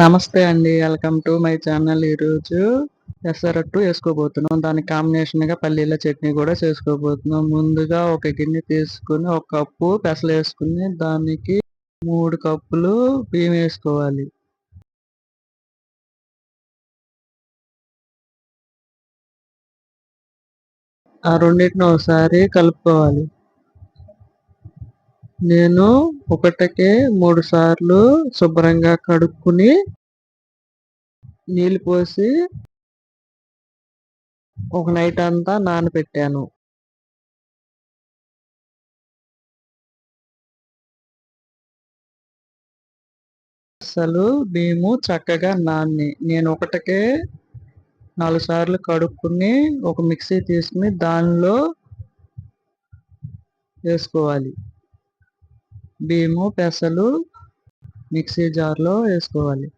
నమస్తే అండి. Welcome to my channel ఈరోజు పెసరట్టు వేసుకోబోతున్నాం. దానికి కాంబినేషన్గా పల్లీల చట్నీ కూడా చేసుకోబోతున్నాం. ముందుగా ఒక గిన్నె తీసుకుని ఒక కప్పు పెసలు వేసుకుని దానికి మూడు కప్పులు బియ్యం వేసుకోవాలి. ఆ రెండింటిని ఒకసారి కలుపుకోవాలి. నేను ఒకటికే మూడు సార్లు శుభ్రంగా కడుక్కుని నీళ్ళు పోసి ఒక నైట్ అంతా నానబెట్టాను. అసలు మేము చక్కగా నాన్ని. నేను ఒకటికే నాలుగు సార్లు కడుక్కుని ఒక మిక్సీ తీసుకుని దానిలో వేసుకోవాలి. బియ్యము పెసలు మిక్సీ జార్లో వేసుకోవాలి.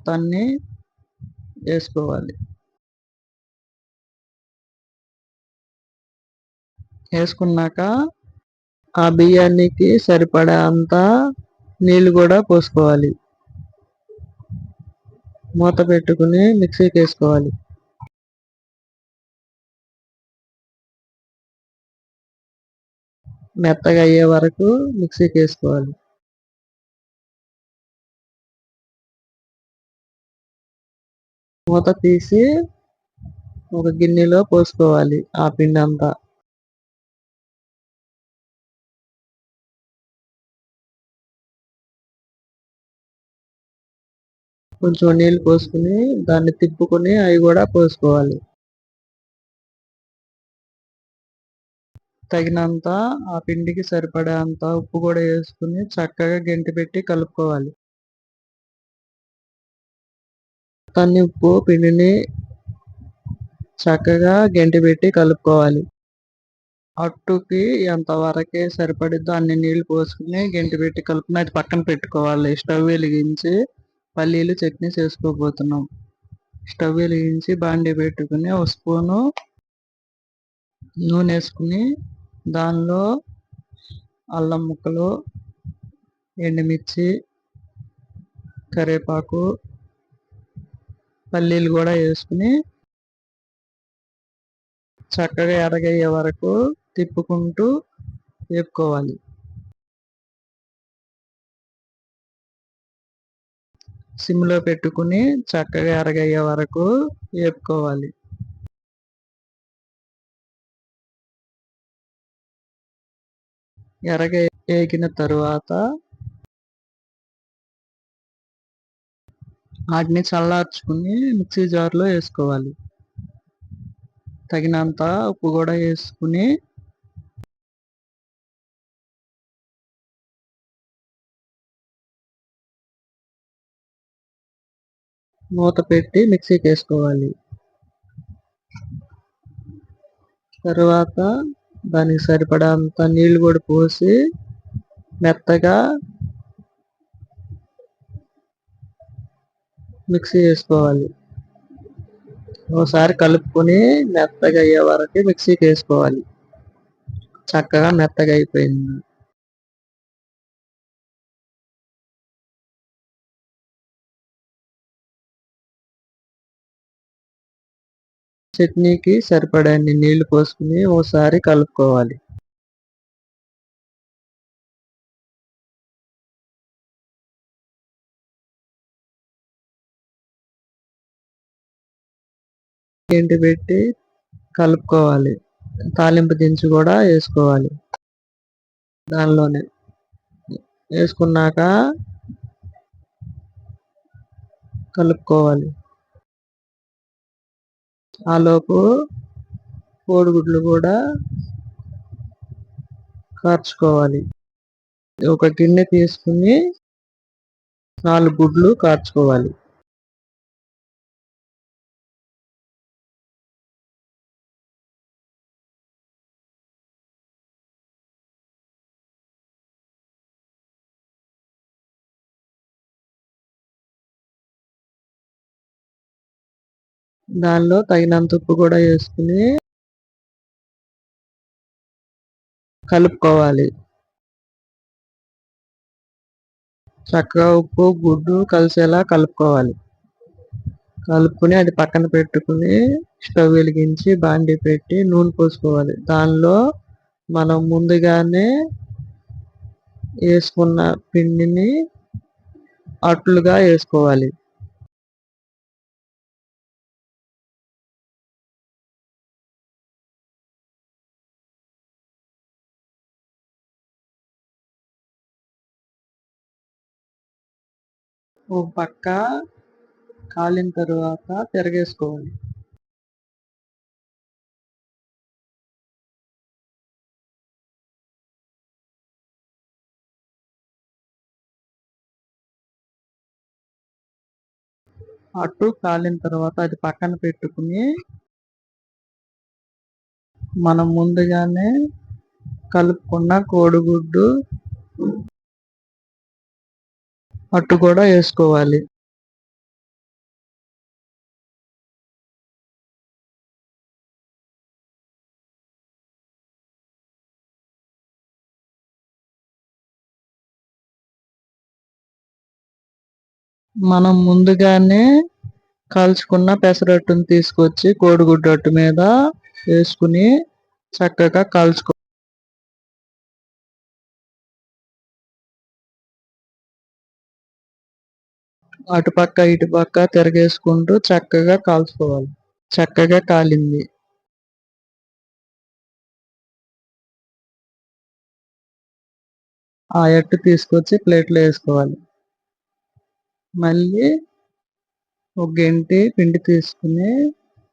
తన్ని వేసుకోవాలి. వేసుకున్నాక ఆ బియ్యానికి సరిపడా అంత నీళ్ళు కూడా పోసుకోవాలి. మూత పెట్టుకుని మిక్సీకి వేసుకోవాలి మెత్తగా అయ్యే వరకు మిక్సీకి వేసుకోవాలి మూత తీసి ఒక గిన్నెలో పోసుకోవాలి ఆ పిండి అంతా కొంచెం నీళ్ళు పోసుకుని దాన్ని తిప్పుకొని అవి కూడా పోసుకోవాలి. తగినంత ఆ పిండికి సరిపడే అంత ఉప్పు కూడా వేసుకుని చక్కగా గెంటి పెట్టి కలుపుకోవాలి. తన్ని ఉప్పు పిండిని చక్కగా గెంటి పెట్టి కలుపుకోవాలి. అట్టుకి ఎంతవరకే సరిపడిద్దో అన్ని నీళ్ళు పోసుకుని గెంటి పెట్టి కలుపుకుని అది పక్కన పెట్టుకోవాలి. స్టవ్ వెలిగించి పల్లీలు చట్నీ చేసుకోబోతున్నాం. స్టవ్ వెలిగించి బాండీ పెట్టుకుని ఒక స్పూను నూనె వేసుకుని దానిలో అల్లం ముక్కలు ఎండుమిర్చి కరివేపాకు పల్లీలు కూడా వేసుకుని చక్కగా ఎరగయ్యే వరకు తిప్పుకుంటూ వేపుకోవాలి. సిమ్లో పెట్టుకుని చక్కగా ఎరగయ్యే వరకు వేపుకోవాలి. ఎరగ వేగిన తరువాత వాటిని చల్లార్చుకుని మిక్సీ జార్లో వేసుకోవాలి. తగినంత ఉప్పు కూడా వేసుకుని మూత పెట్టి మిక్సీకి వేసుకోవాలి తర్వాత దానికి సరిపడంత నీళ్ళు కూడా పోసి మెత్తగా మిక్సీ వేసుకోవాలి ఒకసారి కలుపుకొని మెత్తగా అయ్యే వరకు మిక్సీకి వేసుకోవాలి. చక్కగా మెత్తగా అయిపోయింది. చట్నీకి సరిపడన్ని నీళ్ళు పోసుకుని ఓసారి కలుపుకోవాలి. ఎంటి పెట్టి కలుపుకోవాలి. తాలింపు దించి కూడా వేసుకోవాలి. దానిలోనే వేసుకున్నాక కలుపుకోవాలి. ఆలోపు కోడిగుడ్లు కూడా కార్చుకోవాలి. ఒక గిన్నె తీసుకుని నాలుగు గుడ్లు కార్చుకోవాలి. దానిలో తగినంత ఉప్పు కూడా వేసుకుని కలుపుకోవాలి. చక్కగా ఉప్పు గుడ్డు కలిసేలా కలుపుకోవాలి. కలుపుకుని అది పక్కన పెట్టుకుని స్టవ్ వెలిగించి బాండి పెట్టి నూనె పోసుకోవాలి. దానిలో మనం ముందుగానే వేసుకున్న పిండిని అట్లుగా వేసుకోవాలి. ఓ పక్క కాలిన తరువాత తిరగేసుకోవాలి అటు కాలిన తర్వాత అది పక్కన పెట్టుకుని మనం ముందుగానే కలుపుకున్న కోడిగుడ్డు అట్టు కూడా వేసుకోవాలి. మనం ముందుగానే కాల్చుకున్న పెసరట్టును తీసుకొచ్చి కోడిగుడ్డు అట్టు మీద వేసుకుని చక్కగా కాల్చుకో అటుపక్క ఇటుపక్క తిరగేసుకుంటూ చక్కగా కాల్చుకోవాలి. చక్కగా కాలింది. ఆ ఎట్టు తీసుకొచ్చి ప్లేట్లో వేసుకోవాలి. మళ్ళీ ఒక గంటి పిండి తీసుకుని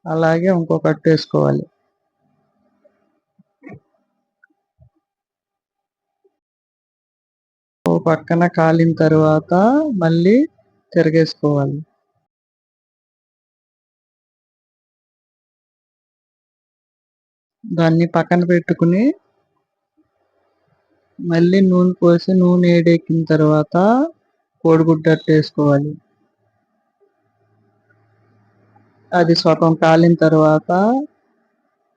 అలాగే ఇంకొక అట్టు వేసుకోవాలి. ఓ పక్కన కాలిన తర్వాత మళ్ళీ తిరగేసుకోవాలి దాన్ని పక్కన పెట్టుకుని మళ్ళీ నూనె పోసి నూనె వేడెక్కిన తర్వాత కోడిగుడ్డ వేసుకోవాలి అది సగం కాలిన తర్వాత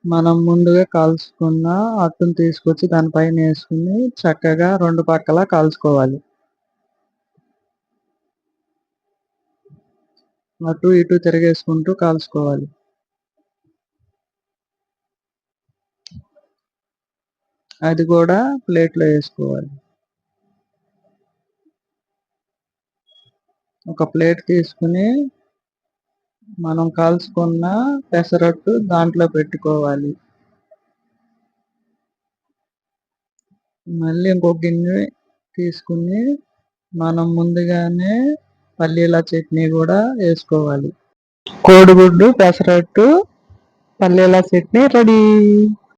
మనం ముందుగా కాల్చుకున్న అట్టును తీసుకొచ్చి దానిపైన వేసుకుని చక్కగా రెండు పక్కల కాల్చుకోవాలి. అటు ఇటు తిరగేసుకుంటూ కాల్చుకోవాలి. అది కూడా ప్లేట్లో వేసుకోవాలి. ఒక ప్లేట్ తీసుకుని మనం కాల్చుకున్న పెసరట్టు దాంట్లో పెట్టుకోవాలి. మళ్ళీ ఇంకో గిన్నె తీసుకుని మనం ముందుగానే పల్లీల చట్నీ కూడా వేసుకోవాలి. కోడిగుడ్డు పెసరట్టు పల్లీల చట్నీ రెడీ.